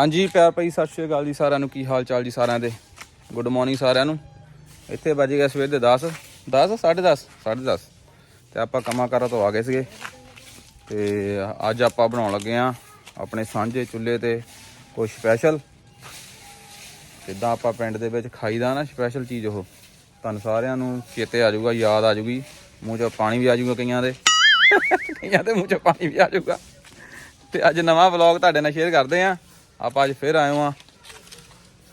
ਹਾਂਜੀ, ਪਿਆਰ ਭਈ, ਸਤਿ ਸ਼੍ਰੀ ਅਕਾਲ ਜੀ ਸਾਰਿਆਂ ਨੂੰ। ਕੀ ਹਾਲ ਚਾਲ ਜੀ ਸਾਰਿਆਂ ਦੇ? ਗੁੱਡ ਮਾਰਨਿੰਗ ਸਾਰਿਆਂ ਨੂੰ। ਇੱਥੇ ਵੱਜ ਗਿਆ ਸਵੇਰ ਦੇ 10 10 10:30 10:30 ਤੇ ਆਪਾਂ ਕੰਮਾਂ ਕਾਰਾਂ ਤੋਂ ਆ ਗਏ ਸੀਗੇ। ਤੇ ਅੱਜ ਆਪਾਂ ਬਣਾਉਣ ਲੱਗੇ ਆ ਆਪਣੇ ਸਾਂਝੇ ਚੁੱਲ੍ਹੇ ਤੇ ਕੋਈ ਸਪੈਸ਼ਲ ਜਿੱਦਾਂ ਆਪਾਂ ਪਿੰਡ ਦੇ ਵਿੱਚ ਖਾਈਦਾ ਨਾ ਸਪੈਸ਼ਲ ਚੀਜ਼ ਉਹ। ਤੁਹਾਨੂੰ ਸਾਰਿਆਂ ਨੂੰ ਚੇਤੇ ਆ ਜਾਊਗਾ, ਯਾਦ ਆ ਜਾਊਗੀ। ਮੂੰਹ 'ਚ ਪਾਣੀ ਵੀ ਆ ਜਾਊਗਾ ਕਈਆਂ ਦੇ। ਕਈਆਂ ਦੇ ਮੂੰਹ 'ਚ ਪਾਣੀ ਵੀ ਆ ਜਾਊਗਾ। ਤੇ ਅੱਜ ਨਵਾਂ ਵਲੌਗ ਤੁਹਾਡੇ ਨਾਲ ਸ਼ੇਅਰ ਕਰਦੇ ਆ ਆਪਾਂ ਅੱਜ ਫਿਰ ਆਏ ਹਾਂ।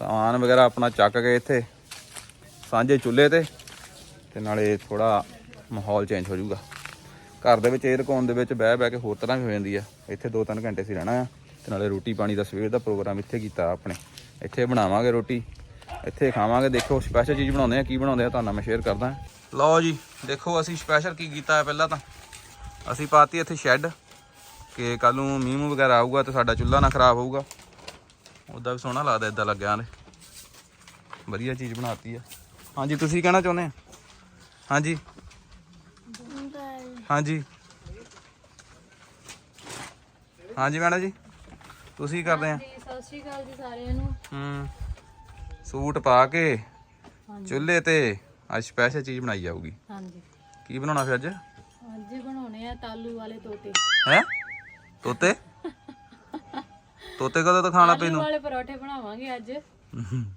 ਸਮਾਨ ਵਗੈਰਾ ਆਪਣਾ ਚੱਕ ਕੇ ਇੱਥੇ, ਸਾਂਝੇ ਚੁੱਲ੍ਹੇ ਤੇ ਤੇ ਨਾਲੇ ਥੋੜਾ ਮਾਹੌਲ ਚੇਂਜ ਹੋ ਜਾਊਗਾ। ਘਰ ਦੇ ਵਿੱਚ 에ਅਰ ਕੋਨ ਦੇ ਵਿੱਚ ਬਹਿ ਬਹਿ ਕੇ ਹੋਰ ਤਰ੍ਹਾਂ ਵੀ ਹੋ ਜਾਂਦੀ ਆ। ਇੱਥੇ 2-3 ਘੰਟੇ ਸੀ ਰਹਿਣਾ ਆ, ਤੇ ਨਾਲੇ ਰੋਟੀ ਪਾਣੀ ਦਾ ਸਵੇਰ ਦਾ ਪ੍ਰੋਗਰਾਮ ਇੱਥੇ ਕੀਤਾ ਆਪਣੇ। ਇੱਥੇ ਬਣਾਵਾਂਗੇ ਰੋਟੀ, ਇੱਥੇ ਖਾਵਾਂਗੇ। ਦੇਖੋ ਸਪੈਸ਼ਲ ਚੀਜ਼ ਬਣਾਉਂਦੇ ਆ, ਕੀ ਬਣਾਉਂਦੇ ਆ, ਤੁਹਾਨੂੰ ਮੈਂ ਸ਼ੇਅਰ ਕਰਦਾ। ਲਓ ਜੀ, ਦੇਖੋ ਅਸੀਂ ਸਪੈਸ਼ਲ ਕੀ ਕੀਤਾ ਹੈ ਪਹਿਲਾਂ ਤਾਂ। ਅਸੀਂ ਪਾਤੀ ਇੱਥੇ ਸ਼ੈੱਡ ਕਿ ਕੱਲ ਨੂੰ ਮੀਂਹ ਵਗੈਰਾ ਆਊਗਾ ਤੇ ਸਾਡਾ ਚੁੱਲ੍ਹਾ ਨਾ ਖਰਾਬ ਹੋਊਗਾ। ਉਦਾਂ ਵੀ ਸੋਹਣਾ ਲੱਗਦਾ ਇਦਾਂ ਲੱਗਿਆ ਨੇ ਵਧੀਆ ਚੀਜ਼ ਬਣਾਤੀ ਆ। ਹਾਂਜੀ ਤੁਸੀਂ ਕਹਿਣਾ ਚਾਹੁੰਦੇ ਆ? ਹਾਂਜੀ। ਹਾਂਜੀ। ਹਾਂਜੀ ਮੈਡਮ ਜੀ ਤੁਸੀਂ ਕਰਦੇ ਆ? ਸਤਿ ਸ਼੍ਰੀ ਅਕਾਲ ਜੀ ਸਾਰਿਆਂ ਨੂੰ। ਹੂੰ ਸੂਟ ਪਾ ਕੇ ਚੁੱਲ੍ਹੇ ਤੇ ਅੱਜ ਸਪੈਸ਼ਲ ਚੀਜ਼ ਬਣਾਈ ਜਾਊਗੀ। ਹਾਂਜੀ। ਕੀ ਬਣਾਉਣਾ ਫਿਰ ਅੱਜ? ਅੱਜ ਬਣਾਉਣੇ ਆ ਤਾਲੂ ਵਾਲੇ ਤੋਤੇ। ਹੈ? ਤੋਤੇ? ਤੋਤੇ ਕਦੋਂ ਤੋਂ ਖਾਣਾ ਪੀਣ ਤਾਲੂ ਨੂੰ? ਵਾਲੇ ਪਰੌਠੇ ਬਣਾਵਾਂਗੇ ਅੱਜ।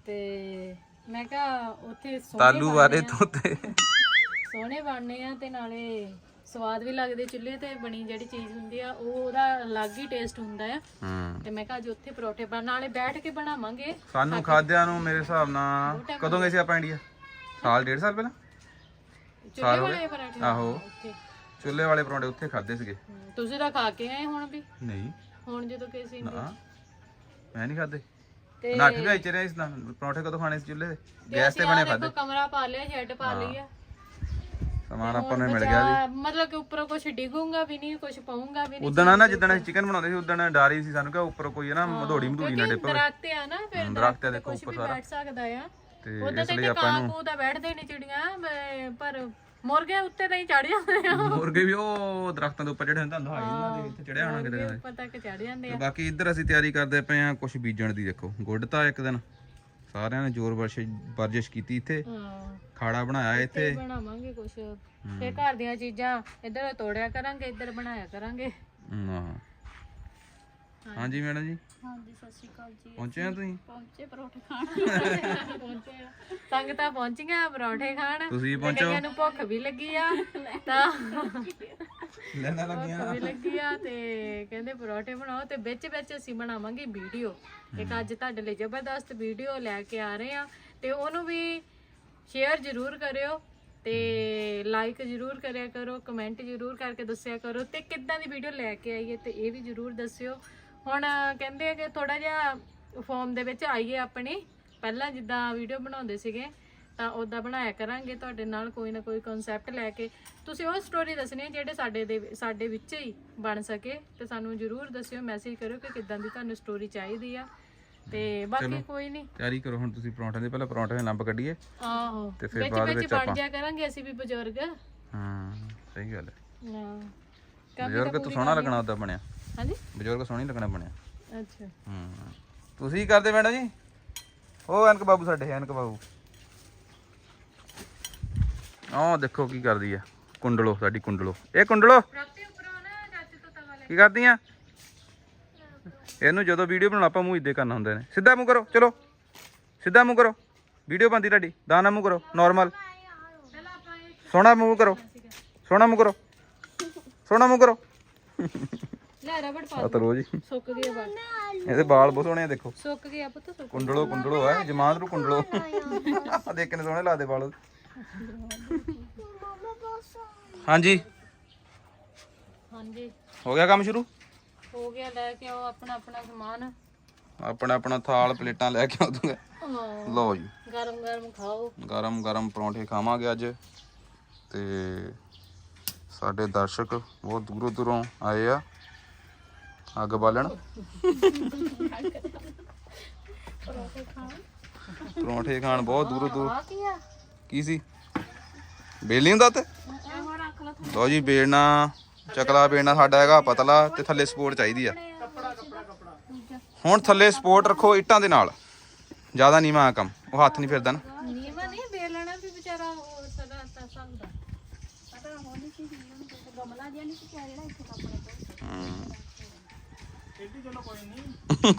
ਤੇ ਮੈਂ ਕਿਹਾ ਉੱਥੇ ਸੋਹਣੇ ਤਾਲੂ ਆ, ਤੋਤੇ। ਸੋਹਣੇ ਬਣਨੇ ਆ ਤੇ ਨਾਲੇ ਸਵਾਦ ਵੀ ਲੱਗਦੇ ਚੁੱਲ੍ਹੇ ਤੇ ਬਣੀ ਜਿਹੜੀ ਚੀਜ਼ ਹੁੰਦੀ ਆ ਉਹ ਉਹਦਾ ਅਲੱਗ ਹੀ ਟੇਸਟ ਹੁੰਦਾ ਆ। ਤੇ ਮੈਂ ਕਿਹਾ ਅੱਜ ਉੱਥੇ ਪਰੌਠੇ ਬਣ ਨਾਲੇ ਬੈਠ ਕੇ ਬਣਾਵਾਂਗੇ। ਸਾਨੂੰ ਖਾਦਿਆਂ ਨੂੰ ਮੇਰੇ ਹਿਸਾਬ ਨਾਲ ਕਦੋਂ ਗਏ ਸੀ ਆਪਾਂ ਇੰਡੀਆ? ਸਾਲ ਡੇਢ ਸਾਲ ਪਹਿਲਾਂ? ਚੁੱਲ੍ਹੇ ਵਾਲੇ ਪਰੌਠੇ। ਆਹੋ। ਚੁੱਲ੍ਹੇ ਵਾਲੇ ਪਰੌਂਠੇ ਉੱਥੇ ਖਾਦੇ ਸੀਗੇ। ਤੁਸੀਂ ਤਾਂ ਖਾ ਕੇ ਆਏ ਹੁਣ ਵੀ? ਨਹੀਂ। ਹੁਣ ਜਦੋਂ ਕਿਸੇ ਨਾ। ਮੈਂ ਨਹੀਂ ਖਾਦੇ। ਤੇ ਨੱਠ ਗਏ ਚਰੇ ਇਸ ਨਾਲ ਪਰੌਂਠੇ ਕਦੋਂ ਖਾਣੇ ਸੀ ਚੁੱਲ੍ਹੇ ਤੇ? ਗੈਸ ਤੇ ਬਣੇ ਖਾਦੇ? ਕਮਰਾ ਪਾ ਲਿਆ ਸ਼ੈੱਡ ਪਾ ਲਈ ਆ। ਸਮਾਨ ਆਪਾਂ ਨੂੰ ਮਿਲ ਗਿਆ ਬਚਾ- ਮਤਲਬ ਕਿ ਉੱਪਰੋਂ ਕੁਝ ਡਿੱਗੂਗਾ ਵੀ ਨਹੀਂ ਕੁਝ ਪਾਉਂਗਾ ਵੀ ਨਹੀਂ ਉਦਣ ਨਾ ਜਿੱਦਣ ਅਸੀਂ ਚਿਕਨ ਬਣਾਉਂਦੇ ਸੀ ਉਦਣ ਡਾਰੀ ਸੀ ਸਾਨੂੰ ਕਿ ਉੱਪਰ ਕੋਈ ਨਾ ਮਧੋੜੀ ਮਧੂੜੀ ਨਾ ਡਿੱਪ ਦਰਖਤ ਆ ਨਾ ਫਿਰ ਦਰਖਤ ਦੇਖੋ ਕੁਝ ਵੀ ਬੈਠ ਸਕਦਾ ਆ। ਤੇ ਕੂ ਤਾਂ ਬੈਠਦੇ ਨਹੀਂ ਚਿੜੀਆਂ ਪਰ ਮੁਰਗੇ ਉੱਤੇ ਤਾਂ ਹੀ ਚੜ ਜਾਂਦੇ ਆ। ਮੁਰਗੇ ਵੀ ਉਹ ਦਰਖਤਾਂ ਦੇ ਉੱਪਰ ਜਿਹੜੇ ਹੁੰਦੇ ਹੁੰਦਾ ਹਾਈ ਇਹਨਾਂ ਦੇ ਇੱਥੇ ਚੜਿਆ ਹੋਣਾ ਕਿਤੇ ਨਾ ਉੱਪਰ ਤੱਕ ਚੜ ਜਾਂਦੇ ਤੇ ਆ ਬਾਕੀ ਇੱਧਰ ਅਸੀਂ ਤਿਆਰੀ ਕਰਦੇ ਪਏ ਆ ਕੁਝ ਬੀਜਣ ਦੀ ਦੇਖੋ। ਗੁੱਡ ਤਾਂ ਇੱਕ ਦਿਨ ਸਾਰਿਆਂ ਨੇ ਜ਼ੋਰ ਵਰਸ਼ ਵਰਜਿਸ਼ ਕੀਤੀ ਇੱਥੇ। ਹਾਂ। ਖਾੜਾ ਬਣਾਇਆ ਇੱਥੇ ਤੇ ਬਣਾਵਾਂਗੇ ਕੁਝ ਫੇ ਘਰ ਦੀਆਂ ਚੀਜ਼ਾਂ ਇੱਧਰ ਤੋੜਿਆ ਕਰਾਂਗੇ ਇੱਧਰ ਬਣਾਇਆ ਕਰਾਂਗੇ। ਹਾਂ ਹਾਂਜੀ। ਮੈਡਮ ਜੀ। ਹਾਂਜੀ ਸਤਿ ਸ਼੍ਰੀ ਅਕਾਲ ਜੀ। ਪਹੁੰਚੇ ਆ ਤੁਸੀਂ? ਪਹੁੰਚੇ ਪਰੌਠੇ ਖਾਣ। ਪਹੁੰਚੇ ਆ। ਸੰਗਤਾਂ ਪਹੁੰਚੀਆਂ ਪਰੌਠੇ ਖਾਣ। ਤੁਸੀਂ ਪਹੁੰਚੋ। ਕਈਆਂ ਨੂੰ ਭੁੱਖ ਵੀ ਲੱਗੀ ਆ। ਤਾਂ ਲੈਣਾ ਲੱਗੀਆਂ। ਭੁੱਖ ਵੀ ਲੱਗੀ ਆ ਤੇ ਕਹਿੰਦੇ ਪਰੌਠੇ ਬਣਾਓ ਤੇ ਵਿੱਚ ਵਿੱਚ ਅਸੀਂ ਬਣਾਵਾਂਗੇ ਵੀਡੀਓ। ਇੱਕ ਅੱਜ ਤੁਹਾਡੇ ਲਈ ਜ਼ਬਰਦਸਤ ਵੀਡੀਓ ਲੈ ਕੇ ਆ ਰਹੇ ਆ ਤੇ ਉਹਨੂੰ ਵੀ ਸ਼ੇਅਰ ਜ਼ਰੂਰ ਕਰਿਓ ਤੇ ਲਾਈਕ ਜ਼ਰੂਰ ਕਰਿਆ ਕਰੋ ਕਮੈਂਟ ਜ਼ਰੂਰ ਕਰਕੇ ਦੱਸਿਆ ਕਰੋ ਤੇ ਕਿੱਦਾਂ ਦੀ ਵੀਡੀਓ ਲੈ ਕੇ ਆਈਏ ਤੇ ਇਹ ਵੀ ਜ਼ਰੂਰ ਦੱਸਿਓ। ਹੁਣ ਕਹਿੰਦੇ ਆ ਕਿ ਥੋੜਾ ਜਿਹਾ ਫਾਰਮ ਦੇ ਵਿੱਚ ਆਈਏ ਆਪਣੀ। ਪਹਿਲਾਂ ਜਿੱਦਾਂ ਵੀਡੀਓ ਬਣਾਉਂਦੇ ਸੀਗੇ ਤਾਂ ਉਦਾਂ ਬਣਾਇਆ ਕਰਾਂਗੇ ਤੁਹਾਡੇ ਨਾਲ ਕੋਈ ਨਾ ਕੋਈ ਕਨਸੈਪਟ ਲੈ ਕੇ। ਤੁਸੀਂ ਉਹ ਸਟੋਰੀ ਦੱਸਣੀ ਹੈ ਜਿਹੜੇ ਸਾਡੇ ਦੇ ਸਾਡੇ ਵਿੱਚ ਹੀ ਬਣ ਸਕੇ ਤੇ ਸਾਨੂੰ ਜਰੂਰ ਦੱਸਿਓ ਮੈਸੇਜ ਕਰਿਓ ਕਿ ਕਿੱਦਾਂ ਦੀ ਤੁਹਾਨੂੰ ਸਟੋਰੀ ਚਾਹੀਦੀ ਆ। ਤੇ ਬਾਕੀ ਕੋਈ ਨਹੀਂ ਤਿਆਰੀ ਕਰੋ ਹੁਣ ਤੁਸੀਂ ਪਰੌਂਠੇ ਦੇ ਪਹਿਲਾਂ ਪਰੌਂਠੇ ਦੇ ਲੰਬ ਕੱਢੀਏ। ਆਹੋ ਤੇ ਫਿਰ ਵਿੱਚ ਬਾਅਦ ਵਿੱਚ ਆਪਾਂ- ਜਾ ਕਰਾਂਗੇ ਅਸੀਂ ਵੀ ਬਜ਼ੁਰਗ। ਹਾਂ ਸਹੀ ਗੱਲ ਹੈ। ਹਾਂ। ਬਜ਼ੁਰਗ ਤਾਂ ਸੋਹਣਾ ਲੱਗਣਾ ਉਦਾਂ ਬਣਿਆ। ਹਾਂਜੀ? ਬਜ਼ੁਰਗ ਸੋਹਣੀ ਲੱਗਣਾ ਬਣਿਆ। ਅੱਛਾ। ਹੂੰ। ਤੁਸੀਂ ਕੀ ਕਰਦੇ ਮੈਡਮ ਜੀ? ਉਹ ਐਨਕ ਬਾਬੂ ਸਾਡੇ ਐਨਕ ਬਾਬੂ। ਆਹ ਦੇਖੋ ਕੀ ਕਰਦੀ ਆ। ਕੁੰਡਲੋ ਸਾਡੀ ਕੁੰਡਲੋ। ਇਹ ਕੁੰਡਲੋ? ਕੀ ਕਰਦੀਆਂ? ਇਹਨੂੰ ਜਦੋਂ ਵੀਡੀਓ ਬਣਾਉਣਾ ਆਪਾਂ ਮੂੰਹ ਇੱਦੇ ਕਰਨਾ ਹੁੰਦੇ ਨੇ ਸਿੱਧਾ ਮੂੰਹ ਕਰੋ ਚਲੋ। ਸਿੱਧਾ ਮੂੰਹ ਕਰੋ। ਵੀਡੀਓ ਬੰਦੀ ਤੁਹਾਡੀ ਦਾਨਾ ਮੂੰਹ ਕਰੋ ਨਾਰਮਲ ਪਹਿਲਾਂ ਆਪਾਂ ਇਹ ਸੋਹਣਾ ਮੂੰਹ ਕਰੋ। ਸੋਹਣਾ ਮੂੰਹ ਕਰੋ। ਸੋਹਣਾ ਮੂੰਹ ਕਰੋ। ਲੈ ਰਬੜ ਪਾ ਸੁੱਕ ਗਏ ਬਸ। ਇਹਦੇ ਵਾਲ ਬਹੁਤ ਸੋਹਣੇ ਆ ਦੇਖੋ। ਸੁੱਕ ਗਏ ਆ ਪੁੱਤ ਸੁੱਕ ਕੁੰਡਲੋ ਕੁੰਡਲੋ ਆ ਜਮਾਤ ਨੂੰ ਕੁੰਡਲੋ। ਆ। ਦੇਖ ਕਿੰਨੇ ਸੋਹਣੇ ਲੱਗਦੇ ਵਾਲ। ਹਾਂਜੀ। ਹਾਂਜੀ। ਹੋ ਗਿਆ ਕੰਮ ਸ਼ੁਰੂ? ਹੋ ਗਿਆ ਲੈ ਕੇ ਆਓ ਆਪਣਾ ਆਪਣਾ ਸਮਾਨ। ਆਪਣਾ ਆਪਣਾ ਥਾਲ ਪਲੇਟਾਂ ਲੈ ਕੇ ਆਉਂਦੇ ਹਾਂ। ਲਓ ਜੀ। ਗਰਮ ਗਰਮ ਖਾਓ। ਗਰਮ ਗਰਮ ਪਰੌਂਠੇ ਖਾਵਾਂਗੇ ਅੱਜ। ਤੇ ਸਾਡੇ ਦਰਸ਼ਕ ਬਹੁਤ ਦੂਰੋਂ ਦੂਰੋਂ ਆਏ ਆ। ਅੱਗ ਬਾਲਣ। ਪਰੌਂਠੇ ਖਾਣ। ਬਹੁਤ ਦੂਰੋਂ ਦੂਰ। ਕੀ ਸੀ? ਬੇਲ ਹੁੰਦਾ ਤੇ ਲਓ ਜੀ ਬੇਲਣਾ ਚਕਲਾ ਬੇਲਣਾ ਸਾਡਾ ਹੈਗਾ ਪਤਲਾ ਤੇ ਥੱਲੇ ਸਪੋਰਟ ਚਾਹੀਦੀ ਆ। ਹੁਣ ਥੱਲੇ ਸਪੋਰਟ ਰੱਖੋ ਇੱਟਾਂ ਦੇ ਨਾਲ। ਜ਼ਿਆਦਾ ਨੀਵਾਂ ਆ ਕੰਮ ਉਹ ਹੱਥ ਨਹੀਂ ਫਿਰਦਾ ਨਾ। ਨੀਵਾ ਨਹੀਂ ਬੇਲਣਾ ਵੀ ਵਿਚਾਰਾ ਉਹ ਸਦਾ ਤਾਂ ਸਕਦਾ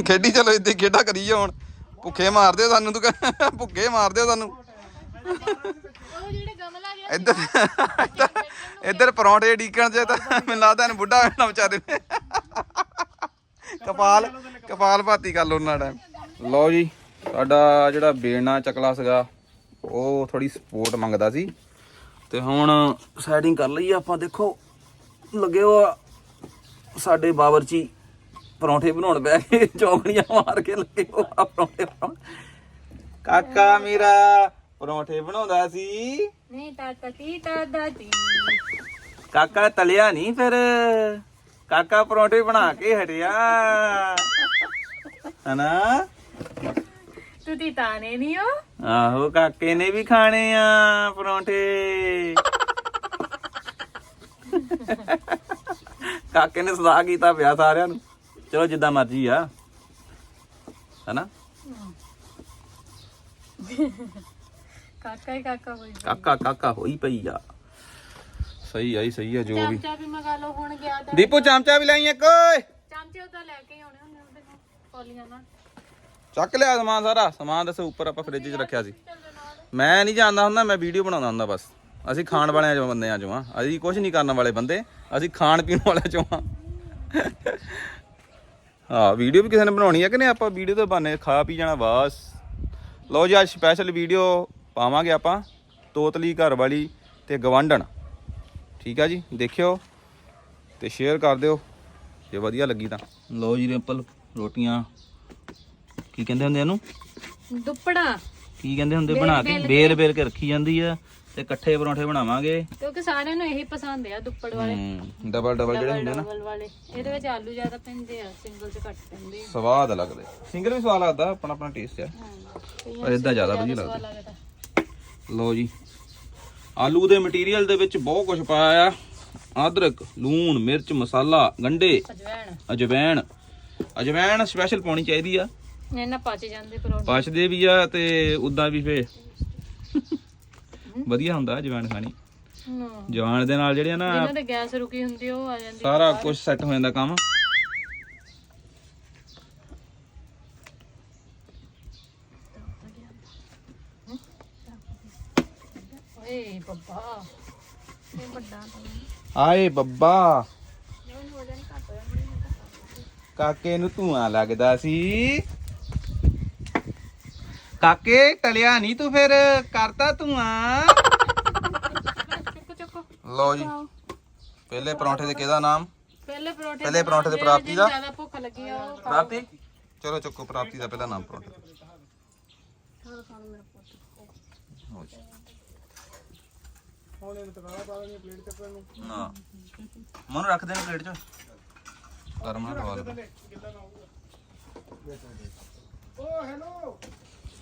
ਖੇਡੀ ਚਲੋ ਇੱਥੇ ਖੇਡਾ ਕਰੀ ਜਾ ਹੁਣ। ਭੁੱਖੇ ਮਾਰਦੇ ਹੋ ਸਾਨੂੰ ਤੂੰ ਕਹਿ- ਭੁੱਖੇ ਮਾਰਦੇ ਹੋ ਸਾਨੂੰ। ਉਹ ਜਿਹੜੇ ਗਮਲਾ ਜਿਹਾ ਇੱਧਰ ਇੱਧਰ- ਪਰੌਂਠੇ ਡੀਕਣ ਜੇ ਤਾਂ ਮੈਨੂੰ ਲੱਗਦਾ ਇਹਨੂੰ ਬੁੱਢਾ ਹੋਣਾ ਵਿਚਾਰੇ ਨੇ। ਕਪਾਲ ਕਪਾਲ ਭਾਤੀ ਕਰ ਲੋ ਉਹਨਾਂ ਟਾਈਮ ਲਓ ਜੀ ਸਾਡਾ ਜਿਹੜਾ ਬੇੜਨਾ ਚਕਲਾ ਸੀਗਾ ਉਹ ਥੋੜੀ ਸਪੋਰਟ ਮੰਗਦਾ ਸੀ। ਤੇ ਹੁਣ ਸੈਟਿੰਗ ਕਰ ਲਈ ਆਪਾਂ ਦੇਖੋ ਲੱਗੇ ਹੋ ਸਾਡੇ ਬਾਵਰਚੀ ਪਰੌਂਠੇ ਬਣਾਉਣ ਬੈ ਕੇ ਚੌਕੜੀਆਂ ਮਾਰ ਕੇ ਲੱਗੇ ਹੋ ਆ ਪਰੌਂਠੇ ਬਣਾਉਣ। ਕਾਕਾ ਮੇਰਾ ਪਰੌਂਠੇ ਬਣਾਉਂਦਾ ਸੀ। ਨਹੀਂ ਤਾਂ ਤੀ ਤਾਂ ਦਾਦੀ ਕਾਕਾ ਤਲਿਆ ਨਹੀਂ ਫਿਰ। ਕਾਕਾ ਪਰੌਂਠੇ ਬਣਾ ਕੇ ਹਟਿਆ। ਹਨਾ? ਤੂੰ ਤੀ ਤਾਨੇ ਨਹੀਂ ਹੋ? ਆਹੋ ਕਾਕੇ ਨੇ ਵੀ ਖਾਣੇ ਆ ਪਰੌਂਠੇ। ਕਾਕੇ ਨੇ ਸਦਾ ਕੀਤਾ ਪਿਆ ਸਾਰਿਆਂ ਨੂੰ। ਚਲੋ ਜਿੱਦਾਂ ਮਰਜ਼ੀ ਆ। ਹਨਾ? ਕਾਕਾ ਹੀ ਕਾਕਾ ਹੋਈ ਕਾਕਾ ਕਾਕਾ ਹੋਈ ਪਈ ਆ। ਸਹੀ ਆਈ ਸਹੀ ਆ ਜੋ ਵੀ। ਚਮਚਾ ਵੀ ਮੰਗਾ ਲਓ ਹੁਣ ਗਿਆ ਤਾਂ ਦੀਪੂ ਚਮਚਾ ਵੀ ਲਾਈ ਇੱਕ ਓਏ! ਚਮਚੇ ਉਹ ਤਾਂ ਲੈ ਕੇ ਹੀ ਆਉਣੇ ਹੁੰਦੇ ਉਹਦੇ ਨਾਲ ਕੌਲੀਆਂ ਨਾਲ। ਚੱਕ ਲਿਆ ਸਮਾਨ ਸਾਰਾ। ਸਮਾਨ ਦੱਸੋ ਉੱਪਰ ਆਪਾਂ ਫ੍ਰਿਜ 'ਚ ਰੱਖਿਆ ਸੀ। ਮੈਂ ਨਹੀਂ ਜਾਣਦਾ ਹੁੰਦਾ ਮੈਂ ਵੀਡੀਓ ਬਣਾਉਂਦਾ ਹੁੰਦਾ ਬਸ। ਅਸੀਂ ਖਾਣ ਵਾਲਿਆਂ ਚੋਂ ਬੰਦਿਆਂ ਚੋਂ ਆ। ਅਸੀਂ ਕੁਝ ਨਹੀਂ ਕਰਨ ਵਾਲੇ ਬੰਦੇ। ਅਸੀਂ ਖਾਣ ਪੀਣ ਵਾਲਿਆਂ ਚੋਂ ਆ। ਹਾਂ ਵੀਡੀਓ ਵੀ ਕਿਸੇ ਨੇ ਬਣਾਉਣੀ ਹੈ ਕਿ ਨਹੀਂ? ਆਪਾਂ ਵੀਡੀਓ ਤੋਂ ਬਾਨੇ ਖਾ ਪੀ ਜਾਣਾ ਬਸ। ਲਓ ਜੀ ਅੱਜ ਸਪੈਸ਼ਲ ਵੀਡੀਓ ਪਾਵਾਂਗੇ ਆਪਾਂ ਤੋਤਲੀ ਘਰ ਵਾਲੀ ਤੇ ਗਵਾਂਢਣ। ਠੀਕ ਆ ਜੀ ਦੇਖਿਓ ਤੇ ਸ਼ੇਅਰ ਕਰ ਦਿਓ ਜੇ ਵਧੀਆ ਲੱਗੀ ਤਾਂ। ਲਓ ਜੀ ਰਿੰਪਲ ਰੋਟੀਆਂ। ਕੀ ਕਹਿੰਦੇ ਹੁੰਦੇ ਇਹਨੂੰ? ਦੁੱਪੜਾ। ਕੀ ਕਹਿੰਦੇ ਹੁੰਦੇ ਬਣਾ ਕੇ ਬੇਲ ਬੇਲ ਕੇ ਰੱਖੀ ਜਾਂਦੀ ਆ। ਤੇ ਇਕੱਠੇ ਪਰੌਂਠੇ ਬਣਾਵਾਂਗੇ। ਕਿਉਂਕਿ ਸਾਰਿਆਂ ਨੂੰ ਇਹੀ ਪਸੰਦ ਆ ਦੁੱਪੜ ਵਾਲੇ। ਡਬਲ ਡਬਲ ਜਿਹੜੇ ਹੁੰਦੇ ਨਾ। ਡਬਲ ਵਾਲੇ। ਇਹਦੇ ਵਿੱਚ ਆਲੂ ਜ਼ਿਆਦਾ ਪੈਂਦੇ ਆ ਸਿੰਗਲ ਚ ਘੱਟ ਪੈਂਦੇ ਆ। ਸਵਾਦ ਲੱਗਦੇ। ਸਿੰਗਲ ਵੀ ਸਵਾਦ ਲੱਗਦਾ ਆਪਣਾ ਆਪਣਾ ਟੇਸਟ ਆ। ਪਰ ਇਦਾਂ ਜ਼ਿਆਦਾ ਵਧੀਆ ਲੱਗਦਾ। ਲਓ ਜੀ। ਆਲੂ ਦੇ ਮਟੀਰੀਅਲ ਦੇ ਵਿੱਚ ਬਹੁਤ ਕੁਝ ਪਾਇਆ ਆ। ਅਦਰਕ ਲੂਣ ਮਿਰਚ ਮਸਾਲਾ ਗੰਡੇ ਅਜਵੈਣ। ਅਜਵੈਣ। ਸਪੈਸ਼ਲ ਪਾਉਣੀ ਚਾਹੀਦੀ ਆ। ਇਹਨਾਂ ਪਚ ਜਾਂਦੇ ਪਰੌਂਠੇ। ਪਚਦੇ ਵੀ ਆ ਤੇ ਉਦਾਂ ਵੀ ਫੇ ਵਧੀਆ ਹੁੰਦਾ ਅਜਵੈਣ ਖਾਣੀ। ਹੂੰ। ਜਵਾਨ ਦੇ ਨਾਲ ਜਿਹੜੇ ਆ ਨਾ ਜਿਨ੍ਹਾਂ ਦੇ ਗੈਸ ਰੁਕੀ ਹੁੰਦੀ ਆ, ਉਹ ਆ ਜਾਂਦੀ ਸਾਰਾ ਕੁਝ ਸੈੱਟ ਹੋ ਜਾਂਦਾ ਕੰਮ। ਓਏ ਬੱਬਾ। ਇਹ ਵੱਡਾ ਆਏ ਬੱਬਾ। ਕਾਕੇ ਨੂੰ ਧੂਆਂ ਲੱਗਦਾ ਸੀ। ਕਾਕੇ ਟਲਿਆ ਨਹੀਂ ਤੂੰ ਫਿਰ ਕਰਤਾ ਧੂਆਂ ਚੁੱਕੋ ਚੁੱਕੋ ਲਓ ਜੀ ਪਹਿਲੇ ਪਰੌਂਠੇ ਦੇ ਕਿਹਦਾ ਨਾਮ ਪਹਿਲੇ ਪਰੌਂਠੇ ਪਹਿਲੇ ਪਰੌਂਠੇ ਦੇ ਪ੍ਰਾਪਤੀ ਦਾ ਜ਼ਿਆਦਾ ਭੁੱਖ ਲੱਗੀ ਆ ਉਹ ਪ੍ਰਾਪਤੀ ਚਲੋ ਚੁੱਕੋ ਪ੍ਰਾਪਤੀ ਦਾ ਪਹਿਲਾ ਨਾਮ ਪਰੌਂਠੇ ਦਾ। ਲਓ ਜੀ। ਨਾ। ਮਨ ਰੱਖ ਦੇਣਾ ਪਲੇਟ 'ਚ। ਗਰਮ ਨਾ ਖਵਾ ਦੇ।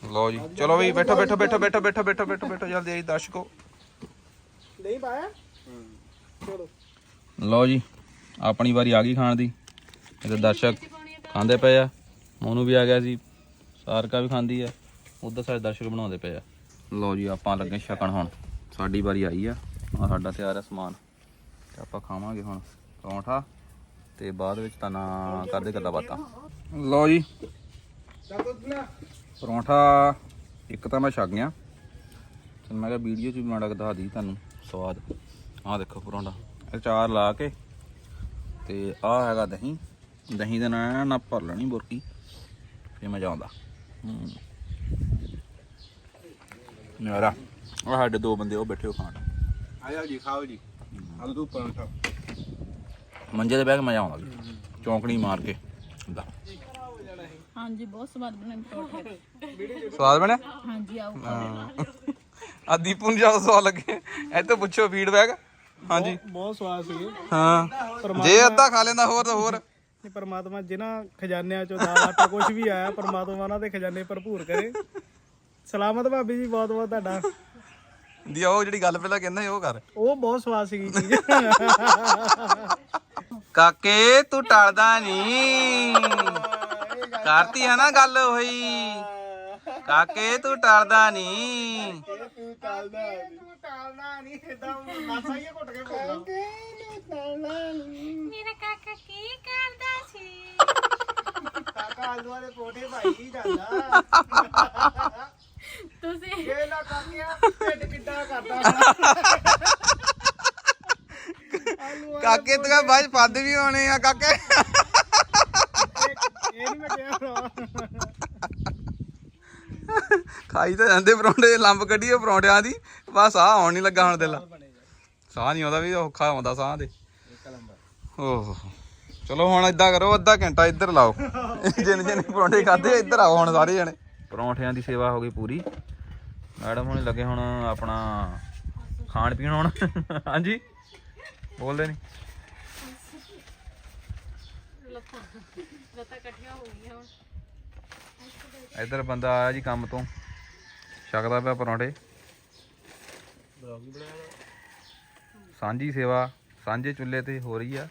ਲਓ ਜੀ। ਚਲੋ ਬਈ ਬੈਠੋ ਬੈਠੋ ਬੈਠੋ ਬੈਠੋ ਬੈਠੋ ਬੈਠੋ ਬੈਠੋ ਬੈਠੋ ਜਲਦੀ ਆਈ ਦਰਸ਼ਕੋ ਨਹੀਂ ਪਾਇਆ? ਲਓ ਜੀ ਆਪਣੀ ਵਾਰੀ ਆ ਗਈ ਖਾਣ ਦੀ। ਇਹਦੇ ਦਰਸ਼ਕ ਖਾਂਦੇ ਪਏ ਆ। ਮੋਨੂ ਵੀ ਆ ਗਿਆ ਸੀ ਸਾਰਕਾ ਵੀ ਖਾਂਦੀ ਆ। ਉਧਰ ਸਾਡੇ ਦਰਸ਼ਕ ਬਣਾਉਂਦੇ ਪਏ ਆ। ਲਓ ਜੀ ਆਪਾਂ ਲੱਗੇ ਛਕਣ ਹੁਣ। ਸਾਡੀ ਵਾਰੀ ਆਈ ਆ। ਆ ਸਾਡਾ ਤਿਆਰ ਹੈ ਸਮਾਨ। ਤੇ ਆਪਾਂ ਖਾਵਾਂਗੇ ਹੁਣ ਪਰੌਂਠਾ। ਤੇ ਬਾਅਦ ਵਿੱਚ ਤਾਂ ਨਾ ਕਰਦੇ ਗੱਲਾਂ ਬਾਤਾਂ। ਲਓ ਜੀ। ਪਰੌਂਠਾ ਇੱਕ ਤਾਂ ਮੈਂ ਛਕ ਗਿਆ। ਤੇ ਮੈਂ ਕਿਹਾ ਵੀਡੀਓ 'ਚ ਵੀ ਮਾੜਾ ਦਿਖਾ ਦੀ ਤੁਹਾਨੂੰ ਸਵਾਦ। ਆਹ ਦੇਖੋ ਪਰੌਂਠਾ। ਅਚਾਰ ਲਾ ਕੇ ਤੇ ਆਹ ਹੈਗਾ ਦਹੀਂ। ਦਹੀਂ ਦੇ ਨਾਲ ਨਾ ਭਰ ਲੈਣੀ ਬੁਰਕੀ ਫੇ ਮਜ਼ਾ ਆਉਂਦਾ ਮੇਰਾ ਆਹ ਸਾਡੇ ਦੋ ਬੰਦੇ ਉਹ ਬੈਠੇ ਹੋ ਖਾਣ। ਆਇਆ ਜੀ ਖਾਓ ਜੀ। ਆਲੂ ਪਰਾਂਠਾ। ਮੰਜੇ ਤੇ ਬਹਿ ਕੇ ਮਜ਼ਾ ਆਉਂਦਾ। ਚੌਂਕੜੀ ਮਾਰ ਕੇ। ਏਦਾਂ ਹਾਂਜੀ ਬਹੁਤ ਸਵਾਦ ਬਣੇ ਪਰੌਂਠੇ। ਸਵਾਦ ਬਣਿਆ? ਹਾਂਜੀ ਆਓ ਆ ਦੀਪੂ ਨੂੰ ਜ਼ਿਆਦਾ ਸਵਾਦ ਲੱਗੇ। ਇੱਥੇ ਪੁੱਛੋ ਫੀਡਬੈਕ ਹਾਂਜੀ। ਬਹੁਤ ਸਵਾਦ ਸੀਗੇ। ਹਾਂ। ਜੇ ਅੱਧਾ ਖਾ ਲੈਂਦਾ ਹੋਰ ਤਾਂ ਹੋਰ। ਤੇ ਪਰਮਾਤਮਾ ਜਿਨ੍ਹਾਂ ਖਜ਼ਾਨਿਆਂ ਚੋਂ ਦਾਲ ਆਟਾ ਕੁਝ ਵੀ ਆਇਆ ਪਰਮਾਤਮਾ ਉਹਨਾਂ ਦੇ ਖਜ਼ਾਨੇ ਭਰਪੂਰ ਕਰੇ। ਸਲਾਮਤ ਭਾਬੀ ਜੀ ਬਹੁਤ ਬਹੁਤ ਤੁਹਾਡਾ। ਦੀ ਉਹ ਜਿਹੜੀ ਗੱਲ ਪਹਿਲਾਂ ਕਹਿੰਦਾ ਸੀ ਉਹ ਕਰ। ਉਹ ਬਹੁਤ ਸਵਾਦ ਸੀਗੀ ਚੀਜ਼ ਕਾਕੇ ਤੂੰ ਟਲਦਾ ਨਹੀਂ ਕਰਤੀ ਹੈ ਨਾ ਗੱਲ ਹੋਈ ਕਾਕੇ ਤੂੰ ਟਲਦਾ ਨਹੀਂ। ਤੂੰ ਟਾਲਦਾ ਤੂੰ ਟਾਲਦਾ ਨਹੀਂ ਇਦਾਂ ਮਾਸਾ ਹੀ ਘੁੱਟ ਕੇ ਬੋਲਦਾ ਮੇਰਾ ਕਾਕਾ ਕੀ ਕਰਦਾ ਸੀ? ਕਾਕਾ ਆਲੂ ਵਾਲੇ ਪੋਟੇ ਭਾਈ ਜਾਂਦਾ ਤੁਸੀਂ ਇਹ ਨਾ ਕਾਕਿਆ ਢਿੱਡ ਕਿੱਡਾ ਕਰਦਾ ਆਲੂ ਕਾਕੇ ਤੂੰ ਬਾਅਦ ਪੱਦ ਵੀ ਹੋਣੇ ਆ ਕਾਕੇ ਇਹ ਨਹੀਂ ਮੈਂ ਕਿਹਾ ਭਰਾ ਖਾਈ ਤਾਂ ਜਾਂਦੇ ਪਰੌਂਠੇ ਲੰਬ ਕੱਢੀਏ ਪਰੌਂਠਿਆਂ ਦੀ ਬਸ ਆ ਆਉਣ ਨਹੀਂ ਲੱਗਾ ਹੁਣ ਦਿਲ। ਸਾਹ ਨਹੀਂ ਆਉਂਦਾ ਵੀ ਔਖਾ ਆਉਂਦਾ ਸਾਹ ਦੇ ਓਹ। ਚਲੋ ਹੁਣ ਏਦਾਂ ਕਰੋ ਅੱਧਾ ਘੰਟਾ ਇੱਧਰ ਲਾਓ। ਜਿੰਨ ਜਿੰਨ ਪਰੌਂਠੇ ਖਾਦੇ ਇੱਧਰ ਆਓ ਹੁਣ ਸਾਰੇ ਜਣੇ। ਪਰੌਂਠਿਆਂ ਦੀ ਸੇਵਾ ਹੋ ਗਈ ਪੂਰੀ। ਮੈਡਮ ਹੁਣੇ ਲੱਗੇ ਹੁਣ ਆਪਣਾ ਖਾਣ ਪੀਣ ਹੁਣ। ਹਾਂਜੀ? ਬੋਲਦੇ ਨਹੀਂ ਲੱਤਾਂ ਲੱਤਾਂ ਇਕੱਠੀਆਂ ਹੋ ਗਈਆਂ ਹੁਣ। ਇੱਧਰ ਬੰਦਾ ਆਇਆ ਜੀ ਕੰਮ ਤੋਂ। ਛਕਦਾ ਪਿਆ ਪਰੌਂਠੇ। ਸਾਂਝੀ ਸੇਵਾ ਸਾਂਝੇ ਚੁੱਲ੍ਹੇ ਤੇ ਹੋ ਰਹੀ ਆ।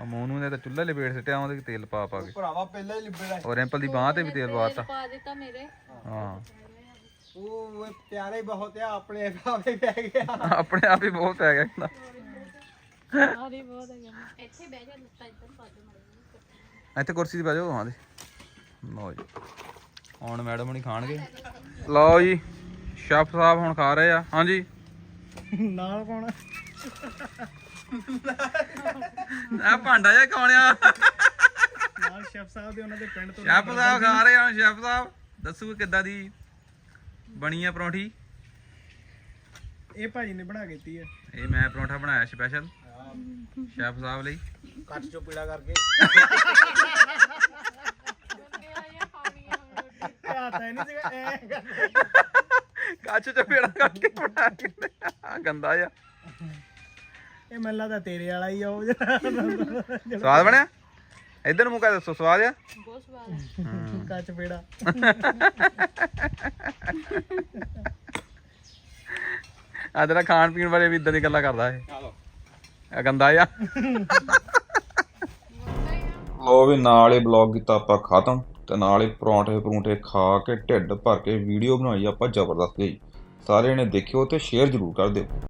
ਆ ਮੋਨੂ ਨੇ ਤਾਂ ਚੁੱਲ੍ਹੇ ਲਪੇਟ ਸਿੱਟਿਆ ਉਹਦੇ ਤੇਲ ਪਾ ਪਾ ਕੇ। ਭਰਾਵਾ ਪਹਿਲਾਂ ਹੀ ਲਿਬੜਾ ਔਰ ਰਿੰਪਲ ਦੀ ਬਾਹ ਤੇ ਵੀ ਤੇਲ ਪਾਤਾ ਪਾ ਦਿੱਤਾ ਮੇਰੇ। ਹਾਂ। ਉਹ ਪਿਆਰੇ ਬਹੁਤ ਆ ਆਪਣੇ ਭਾਵੇਂ ਪੈ ਗਿਆ। ਆਪਣੇ ਆਪ ਹੀ ਬਹੁਤ ਪੈ ਗਿਆ ਕਹਿੰਦਾ ਆਰੀ ਬਹੁਤ ਹੈ ਇੱਥੇ ਬਹਿ ਜਾ ਲੱਤਾਂ ਇੱਧਰ ਪਾ ਦੇ ਇੱਥੇ ਕੁਰਸੀ ਤੇ ਬਹਿ ਜਾਓ ਹਾਂ ਦੇ। ਲਓ ਜੀ। ਹੁਣ ਮੈਡਮ ਹੁਣੀ ਖਾਣਗੇ। ਲਓ ਜੀ ਸ਼ੈਫ ਸਾਹਿਬ ਹੁਣ ਖਾ ਰਹੇ ਆ। ਹਾਂਜੀ। ਨਾਲ ਕੌਣ ਆ? ਭਾਂਡਾ ਜਿਹਾ ਕੌਣਿਆ ਨਾਲ ਸ਼ੈਫ ਸਾਹਿਬ ਦੇ ਉਹਨਾਂ ਦੇ ਪਿੰਡ ਤੋਂ ਸ਼ੈਫ ਸਾਹਿਬ ਖਾ ਰਹੇ ਆ ਸ਼ੈਫ ਸਾਹਿਬ। ਦੱਸੋ ਕਿੱਦਾਂ ਦੀ ਬਣੀ ਆ ਪਰੌਂਠੀ? ਇਹ ਭਾਜੀ ਨੇ ਬਣਾ ਕੇ ਦਿੱਤੀ ਹੈ ਇਹ ਮੈਂ ਪਰੌਂਠਾ ਬਣਾਇਆ ਸਪੈਸ਼ਲ ਸ਼ੈਫ ਸਾਹਿਬ ਲਈ। ਕੱਟ ਚੋਂ ਪੀੜਾ ਕਰਕੇ। ਹੈ ਨਹੀਂ ਸੀਗਾ ਐ। ਕੱਚ ਚ ਪੇੜਾ ਕਰਕੇ ਬਣਾ ਕੇ ਆ ਗੰਦਾ ਆ ਇਹ ਮੈਨੂੰ ਲੱਗਦਾ ਤੇਰੇ ਵਾਲਾ ਹੀ ਆ ਉਹ ਜਿਹੜਾ ਸਵਾਦ ਬਣਿਆ? ਇਧਰ ਨੂੰ ਮੁਕਾ ਦੱਸੋ ਸਵਾਦ ਆ? ਬਹੁਤ ਸਵਾਦ ਹੈ। ਕੱਚ ਪੀੜਾ। ਆ ਤੇਰਾ ਖਾਣ ਪੀਣ ਬਾਰੇ ਵੀ ਇਦਾਂ ਦੀ ਗੱਲਾਂ ਕਰਦਾ ਇਹ। ਆ ਗੰਦਾ ਆ। ਲੋ ਵੀ ਨਾਲ ਹੀ ਬਲੌਗ ਕੀਤਾ ਆਪਾਂ ਖਤਮ। ਤੇ ਨਾਲ ਹੀ ਪਰੌਂਠੇ ਪਰੌਂਠੇ ਖਾ ਕੇ ਢਿੱਡ ਭਰ ਕੇ ਵੀਡੀਓ ਬਣਾਈ ਆਪਾਂ ਜ਼ਬਰਦਸਤ ਗਈ ਸਾਰਿਆਂ ਨੇ ਦੇਖਿਓ ਤੇ ਸ਼ੇਅਰ ਜ਼ਰੂਰ ਕਰ ਦਿਓ।